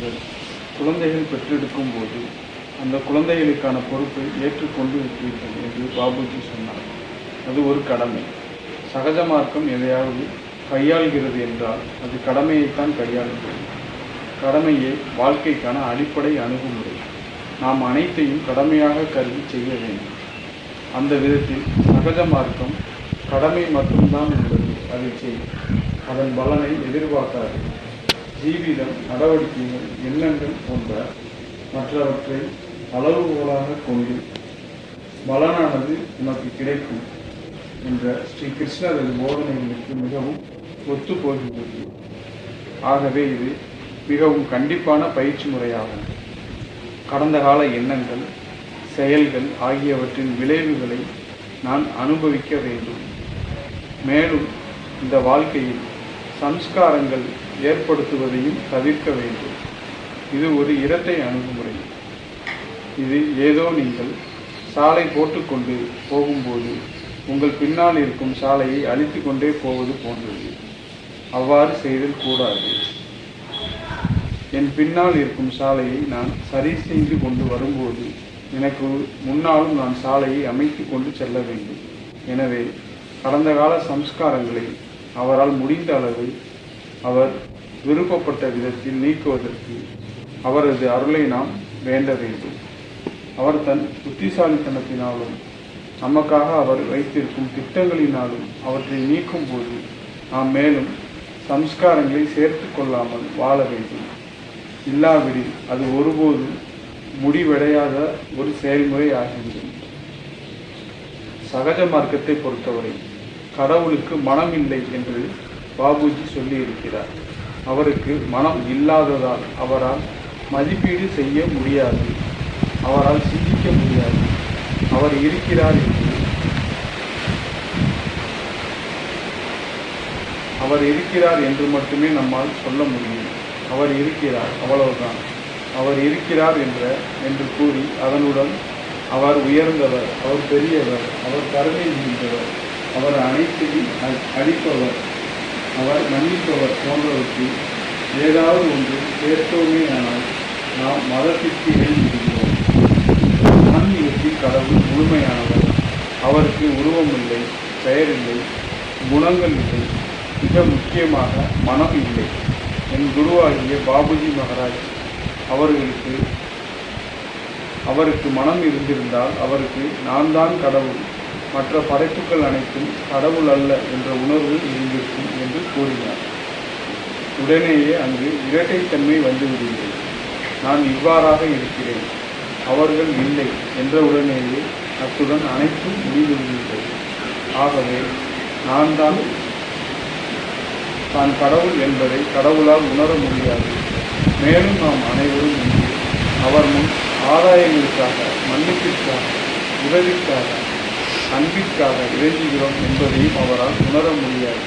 நீங்கள் குழந்தைகள் பெற்றெடுக்கும் போது அந்த குழந்தைகளுக்கான பொறுப்பை ஏற்றுக்கொண்டு இருக்கிறீர்கள் என்று பாபுஜி சொன்னார். அது ஒரு கடமை. சகஜ மார்க்கம் எதையாவது கையாள்கிறது என்றால் அது கடமையைத்தான் கையாளுகிறது. கடமையே வாழ்க்கைக்கான அடிப்படை அணுகுமுறை. நாம் அனைத்தையும் கடமையாக கருதி செய்ய வேண்டும். அந்த விதத்தில் சகஜ மார்க்கம் கடமை மட்டும்தான் உள்ளது. அதை செய்யும் அதன் பலனை எதிர்பார்க்காது. ஜீவிதம் நடவடிக்கைகள் எண்ணங்கள் போன்ற மற்றவற்றை அளவுகோலாக கொண்டு பலனானது உனக்கு கிடைக்கும் என்ற ஸ்ரீ கிருஷ்ணரது போதனைகளுக்கு மிகவும் ஒத்து போகிறது. ஆகவே இது மிகவும் கண்டிப்பான பயிற்சி முறையாகும். கடந்த கால எண்ணங்கள் செயல்கள் ஆகியவற்றின் விளைவுகளை நான் அனுபவிக்க வேண்டும். மேலும் இந்த வாழ்க்கையில் சம்ஸ்காரங்கள் ஏற்படுத்துவதையும் தவிர்க்க வேண்டும். இது ஒரு இரட்டை அணுகுமுறை. இது ஏதோ நீங்கள் சாலை போட்டுக்கொண்டு போகும்போது உங்கள் பின்னால் இருக்கும் சாலையை அழித்து கொண்டே போவது போன்றது. அவ்வாறு செய்தல் கூடாது. என் பின்னால் இருக்கும் சாலையை நான் சரி செய்து கொண்டு வரும்போது எனக்கு முன்னாலும் நான் சாலையை அமைத்து கொண்டு செல்ல வேண்டும். எனவே கடந்த கால சம்ஸ்காரங்களை அவரால் முடிந்த அளவு அவர் விருப்பப்பட்ட விதத்தில் நீக்குவதற்கு அவரது அருளை நாம் வேண்ட வேண்டும். அவர் தன் புத்திசாலித்தனத்தினாலும் நமக்காக அவர் வைத்திருக்கும் திட்டங்களினாலும் அவற்றை நீக்கும் போது நாம் மேலும் சம்ஸ்காரங்களை சேர்த்து கொள்ளாமல் வாழ வேண்டும். இல்லாவிடில் அது ஒருபோதும் முடிவடையாத ஒரு செயல்முறை ஆகின்றது சகஜ மார்க்கத்தை பொறுத்தவரை கடவுளுக்கு மனம் இல்லை என்று பாபுஜி சொல்லியிருக்கிறார். அவருக்கு மனம் இல்லாததால் அவரால் மதிப்பீடு செய்ய முடியாது. அவரால் சிந்திக்க முடியாது. அவர் இருக்கிறார் என்று அவர் இருக்கிறார் என்று மட்டுமே நம்மால் சொல்ல முடியும். அவர் இருக்கிறார் அவ்வளவுதான். அவர் இருக்கிறார் என்ற என்று கூறி அதனுடன் அவர் உயர்ந்தவர் அவர் பெரியவர் அவர் கருணை செய்தவர் அவர் அனைத்தையும் அ- அளிப்பவர் அவர் மன்னிப்பவர் போன்றவற்றில் ஏதாவது ஒன்று சேர்த்தோமே ஆனால் நாம் மதத்திற்கு இணைந்திருக்கிறோம் ஆன்மீகத்தில் கடவுள் முழுமையானவர். அவருக்கு உருவம் இல்லை பெயர் இல்லை குணங்கள் இல்லை மிக முக்கியமாக மனம் இல்லை. என் குருவாகிய பாபுஜி மகாராஜ் அவர்களுக்கு அவருக்கு மனம் இருந்திருந்தால் அவருக்கு நான் தான் கடவுள். மற்ற படைப்புகள் அனைத்தும் கடவுள் அல்ல என்ற உணர்வு இருந்திருக்கும். என்று கூறினார். உடனேயே அங்கு இரட்டைத்தன்மை வந்துவிடுகிறது. நான் இவ்வாறாக இருக்கிறேன். அவர்கள் இல்லை என்ற உடனேயே அத்துடன் அனைத்தும் முடிந்துவிடுகிறது. ஆகவே நான் தான் தான் கடவுள் என்பதை கடவுளால் உணர முடியாது. மேலும் நாம் அனைவரும் இங்கே அவர் முன் ஆதாயங்களுக்காக மன்னிப்பிற்காக உதவிக்காக அன்பிற்காக இறங்குகிறோம் என்பதையும் அவரால் உணர முடியாது.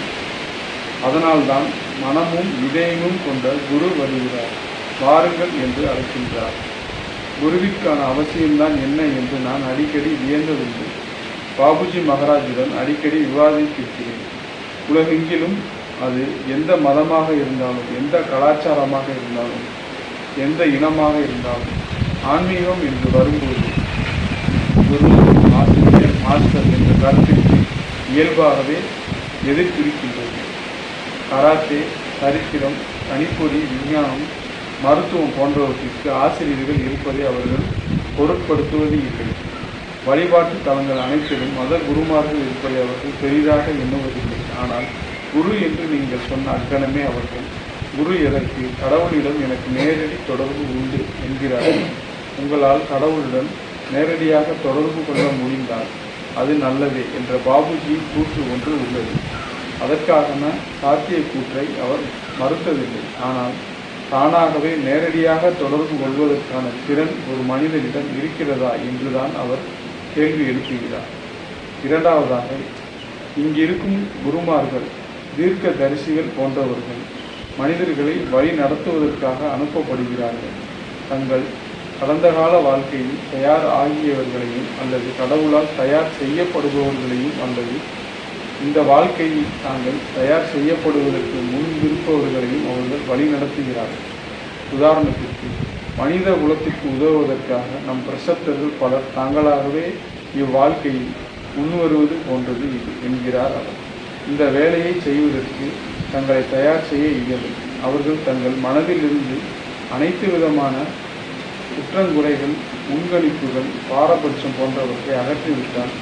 அதனால்தான் மனமும் இதயமும் கொண்ட குரு வருகிறார். வாருங்கள் என்று அழைக்கின்றார். குருவிற்கான அவசியம்தான் என்ன என்று நான் அடிக்கடி வியந்ததுண்டு. பாபுஜி மகாராஜுடன் அடிக்கடி விவாதித்திருக்கிறேன். உலகெங்கிலும் அது எந்த மதமாக இருந்தாலும் எந்த கலாச்சாரமாக இருந்தாலும் எந்த இனமாக இருந்தாலும் ஆன்மீகம் என்று வரும்போது குரு ஆசிரியர் மாஸ்டர் என்ற கருத்திற்கு இயல்பாகவே எதிர்த்திருக்கின்றது கராத்தே சரித்திரம் கணிப்பொறி விஞ்ஞானம் மருத்துவம் போன்றவற்றிற்கு ஆசிரியர்கள் இருப்பதை அவர்கள் பொருட்படுத்துவது இல்லை. வழிபாட்டு தலங்கள் அனைத்திலும் மத குருமார்கள் இருப்பதை அவர்கள் பெரிதாக எண்ணுவதில்லை. ஆனால் குரு என்று நீங்கள் சொன்ன அக்கணமே அவர்கள் குரு எதற்கு கடவுளிடம் எனக்கு நேரடி தொடர்பு உண்டு என்கிறார்கள். உங்களால் கடவுளுடன் நேரடியாக தொடர்பு கொள்ள முடிந்தால் அது நல்லதே என்ற பாபுஜியின் கூற்று ஒன்று உள்ளது. அதற்கான சாத்திய கூற்றை அவர் மறுத்ததில்லை. ஆனால் தானாகவே நேரடியாக தொடர்பு கொள்வதற்கான திறன் ஒரு மனிதனிடம் இருக்கிறதா என்றுதான் அவர் கேள்வி எழுப்புகிறார். இரண்டாவதாக இங்கிருக்கும் குருமார்கள் தீர்க்க தரிசிகள் போன்றவர்கள் மனிதர்களை வழி நடத்துவதற்காக அனுப்பப்படுகிறார்கள். தங்கள் கடந்த கால வாழ்க்கையில் தயார் ஆகியவர்களையும் அல்லது கடவுளால் தயார் செய்யப்படுபவர்களையும் அல்லது இந்த வாழ்க்கையில் தாங்கள் தயார் செய்யப்படுவதற்கு முன் இருப்பவர்களையும் அவர்கள் வழி நடத்துகிறார்கள் உதாரணத்திற்கு மனித குலத்திற்கு உதவுவதற்காக நம் பிரசத்தர்கள் பலர் தாங்களாகவே இவ்வாழ்க்கையில் முன்வருவது போன்றது இது என்கிறார் அவர். இந்த வேலையை செய்வதற்கு தங்களை தயார் செய்ய இயலும். அவர்கள் தங்கள் மனதிலிருந்து அனைத்து விதமான குற்றங்குறைகள் முன்கணிப்புகள் பாரபட்சம் போன்றவற்றை அகற்றிவிட்டால்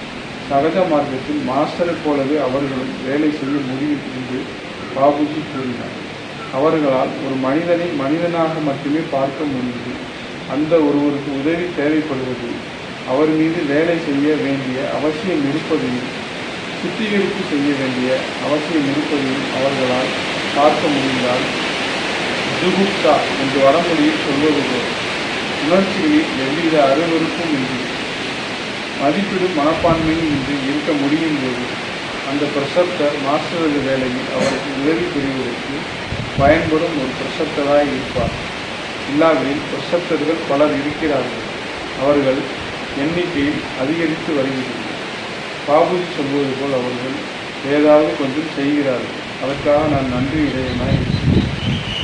சகஜ மார்க்கத்தில் மாஸ்டரைப் போலவே அவர்களும் வேலை செய்ய முடியும் என்று பாபுஜி கூறினார். அவர்களால் ஒரு மனிதனை மனிதனாக மட்டுமே பார்க்க முடிந்தது. அந்த ஒருவருக்கு உதவி தேவைப்படுவது அவர் மீது வேலை செய்ய வேண்டிய அவசியம் இருப்பதையும் சுத்திகரிப்பு செய்ய வேண்டிய அவசியம் இருப்பதையும் அவர்களால் பார்க்க முடிந்தால் ஜுகுப்தா என்று வடமொழியில் சொல்வது போல் உணர்ச்சிகளில் எவ்வித அருவருப்பும் இன்றி மதிப்பிடும் மனப்பான்மையும் இன்றி இருக்க முடியும் போது அந்த பிரசப்தர் மாஸ்டரது வேலையில் அவருக்கு உதவி புரிவதற்கு பயன்படும் ஒரு பிரசப்தராக இருப்பார். இல்லாவிடில் பிரசப்தர்கள் பலர் இருக்கிறார்கள். அவர்கள் எண்ணிக்கையில் அதிகரித்து வருகின்றனர் பாபுஜி சொல்வது போல் அவர்கள் ஏதாவது கொஞ்சம் செய்கிறார்கள். அதற்காக நான் நன்றி இடையனாய் இருக்கிறேன்